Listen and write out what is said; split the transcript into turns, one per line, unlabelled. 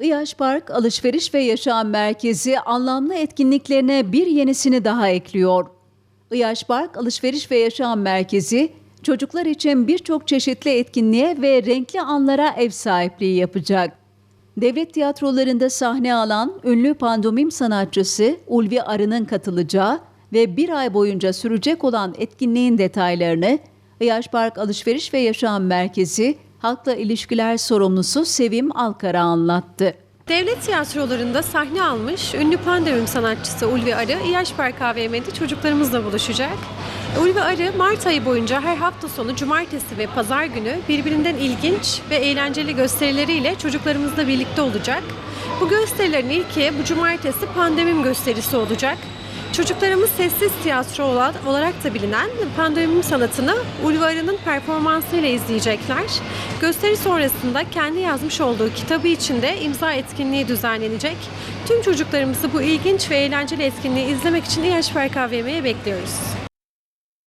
İyaş Park Alışveriş ve Yaşam Merkezi anlamlı etkinliklerine bir yenisini daha ekliyor. İyaş Park Alışveriş ve Yaşam Merkezi çocuklar için birçok çeşitli etkinliğe ve renkli anlara ev sahipliği yapacak. Devlet tiyatrolarında sahne alan ünlü pandomim sanatçısı Ulvi Arı'nın katılacağı ve bir ay boyunca sürecek olan etkinliğin detaylarını İyaş Park Alışveriş ve Yaşam Merkezi Halkla İlişkiler Sorumlusu Sevim Alkara anlattı.
Devlet tiyatrolarında sahne almış ünlü pandemim sanatçısı Ulvi Arı, İyaş Park AVM'de çocuklarımızla buluşacak. Ulvi Arı, Mart ayı boyunca her hafta sonu cumartesi ve pazar günü birbirinden ilginç ve eğlenceli gösterileriyle çocuklarımızla birlikte olacak. Bu gösterilerin ilki bu cumartesi pandemim gösterisi olacak. Çocuklarımız sessiz tiyatro olan- olarak da bilinen pandemim sanatını Ulvi Arı'nın performansıyla izleyecekler. Gösteri sonrasında kendi yazmış olduğu kitabı içinde imza etkinliği düzenlenecek. Tüm çocuklarımızı bu ilginç ve eğlenceli etkinliği izlemek için İHP AVM'ye bekliyoruz.